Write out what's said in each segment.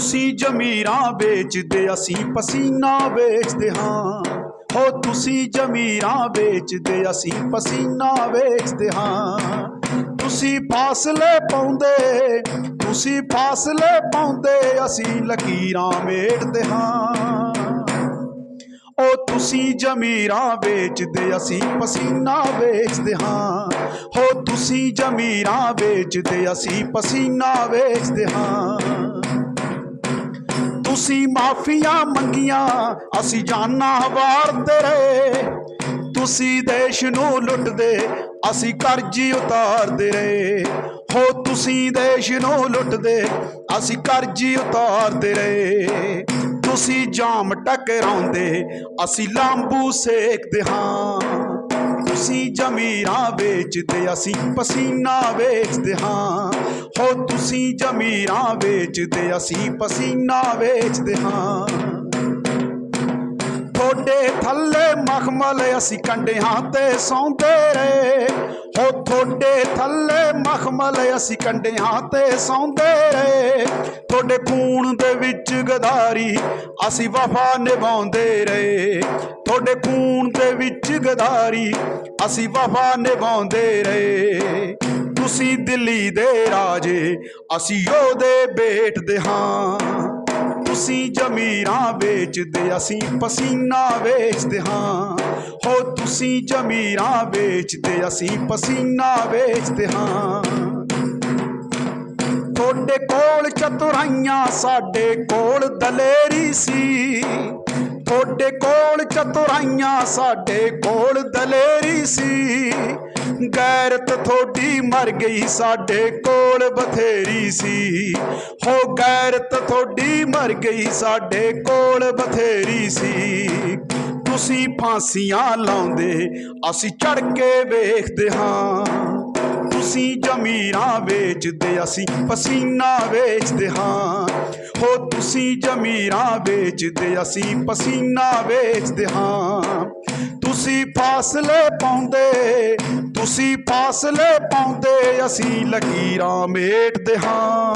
ਤੁਸੀਂ ਜ਼ਮੀਰਾਂ ਵੇਚਦੇ, ਅਸੀਂ ਪਸੀਨਾ ਵੇਚਦੇ ਹਾਂ। ਹੋ ਤੁਸੀਂ ਜ਼ਮੀਰਾਂ ਵੇਚਦੇ, ਅਸੀਂ ਪਸੀਨਾ ਵੇਚਦੇ ਹਾਂ। ਤੁਸੀਂ ਫਾਸਲੇ ਪਾਉਂਦੇ, ਤੁਸੀਂ ਫਾਸਲੇ ਪਾਉਂਦੇ, ਅਸੀਂ ਲਕੀਰਾਂ ਵੇਟਦੇ ਹਾਂ। ਉਹ ਤੁਸੀਂ ਜ਼ਮੀਰਾਂ ਵੇਚਦੇ, ਅਸੀਂ ਪਸੀਨਾ ਵੇਚਦੇ ਹਾਂ। ਹੋ ਤੁਸੀਂ ਜ਼ਮੀਰਾਂ ਵੇਚਦੇ, ਅਸੀਂ ਪਸੀਨਾ ਵੇਚਦੇ ਹਾਂ। ਤੁਸੀਂ ਮਾਫੀਆਂ ਮੰਗੀਆਂ, ਅਸੀਂ ਜਾਨਾਂ ਵਾਰਦੇ ਰਹੇ ਤੁਸੀਂ ਦੇਸ਼ ਨੂੰ ਲੁੱਟਦੇ, ਅਸੀਂ ਕਰਜ਼ੀ ਉਤਾਰਦੇ ਰਹੇ। ਹੋ ਤੁਸੀਂ ਦੇਸ਼ ਨੂੰ ਲੁੱਟਦੇ, ਅਸੀਂ ਕਰਜ਼ੀ ਉਤਾਰਦੇ ਰਹੇ। ਤੁਸੀਂ ਜਾਮ ਟਕਰਾਉਂਦੇ, ਅਸੀਂ ਲਾਂਬੂ ਸੇਕਦੇ ਹਾਂ। ਤੁਸੀਂ ਜ਼ਮੀਰਾਂ ਵੇਚਦੇ, ਅਸੀਂ ਪਸੀਨਾ ਵੇਚਦੇ ਹਾਂ। ਹੋ ਤੁਸੀਂ ਜ਼ਮੀਰਾਂ ਵੇਚਦੇ, ਅਸੀਂ ਪਸੀਨਾ ਵੇਚਦੇ ਹਾਂ। ਤੁਹਾਡੇ ਥੱਲੇ ਮਖਮਲ ਅਸੀਂ ਕੰਡਿਆਂ ਤੇ ਸੌਂਦੇ ਰਹੇ। ਹੋ ਤੁਹਾਡੇ ਥੱਲੇ ਮਖਮਲ ਅਸੀਂ ਕੰਡਿਆਂ ਤੇ ਸੌਂਦੇ ਰਹੇ। ਤੁਹਾਡੇ ਖੂਨ ਦੇ ਵਿੱਚ ਗਦਾਰੀ, ਅਸੀਂ ਵਫਾ ਨਿਭਾਉਂਦੇ ਰਹੇ। ਤੁਹਾਡੇ ਖੂਨ ਦੇ ਵਿੱਚ ਗਦਾਰੀ, ਅਸੀਂ ਵਫਾ ਨਿਭਾਉਂਦੇ ਰਹੇ। ਤੁਸੀਂ ਦਿੱਲੀ ਦੇ ਰਾਜੇ, ਅਸੀਂ ਉਹਦੇ ਬੇਟਦੇ ਹਾਂ। ਤੁਸੀਂ ਜ਼ਮੀਰਾਂ ਵੇਚਦੇ, ਅਸੀਂ ਪਸੀਨਾ ਵੇਚਦੇ ਹਾਂ। ਹੋ ਤੁਸੀਂ ਜ਼ਮੀਰਾਂ ਵੇਚਦੇ, ਅਸੀਂ ਪਸੀਨਾ ਵੇਚਦੇ ਹਾਂ। ਤੁਹਾਡੇ ਕੋਲ ਚਤੁਰਾਈਆਂ, ਸਾਡੇ ਕੋਲ ਦਲੇਰੀ ਸੀ। ਤੁਹਾਡੇ ਕੋਲ ਚਤੁਰਾਈਆਂ, ਸਾਡੇ ਕੋਲ ਦਲੇਰੀ ਸੀ। ਗੈਰਤ ਥੋੜੀ ਮਰ ਗਈ, ਸਾਡੇ ਕੋਲ ਬਥੇਰੀ ਸੀ। ਹੋ ਗੈਰਤ ਥੋੜੀ ਮਰ ਗਈ, ਸਾਡੇ ਕੋਲ ਬਥੇਰੀ ਸੀ। ਤੁਸੀਂ ਫਾਂਸੀਆਂ ਲਾਉਂਦੇ, ਅਸੀਂ ਚੜ ਕੇ ਵੇਖਦੇ ਹਾਂ। ਤੁਸੀਂ ਜ਼ਮੀਰਾਂ ਵੇਚਦੇ, ਅਸੀਂ ਪਸੀਨਾ ਵੇਚਦੇ ਹਾਂ। ਹੋ ਤੁਸੀਂ ਜ਼ਮੀਰਾਂ ਵੇਚਦੇ, ਅਸੀਂ ਪਸੀਨਾ ਵੇਚਦੇ ਹਾਂ। ਤੁਸੀਂ ਫਾਸਲੇ ਪਾਉਂਦੇ, ਤੁਸੀਂ ਫਾਸਲੇ ਪਾਉਂਦੇ, ਅਸੀਂ ਲਕੀਰਾਂ ਮੇਟਦੇ ਹਾਂ।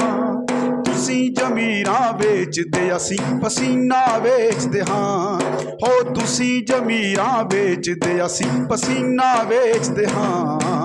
ਤੁਸੀਂ ਜ਼ਮੀਰਾਂ ਵੇਚਦੇ, ਅਸੀਂ ਪਸੀਨਾ ਵੇਚਦੇ ਹਾਂ। ਹੋ ਤੁਸੀਂ ਜ਼ਮੀਰਾਂ ਵੇਚਦੇ, ਅਸੀਂ ਪਸੀਨਾ ਵੇਚਦੇ ਹਾਂ।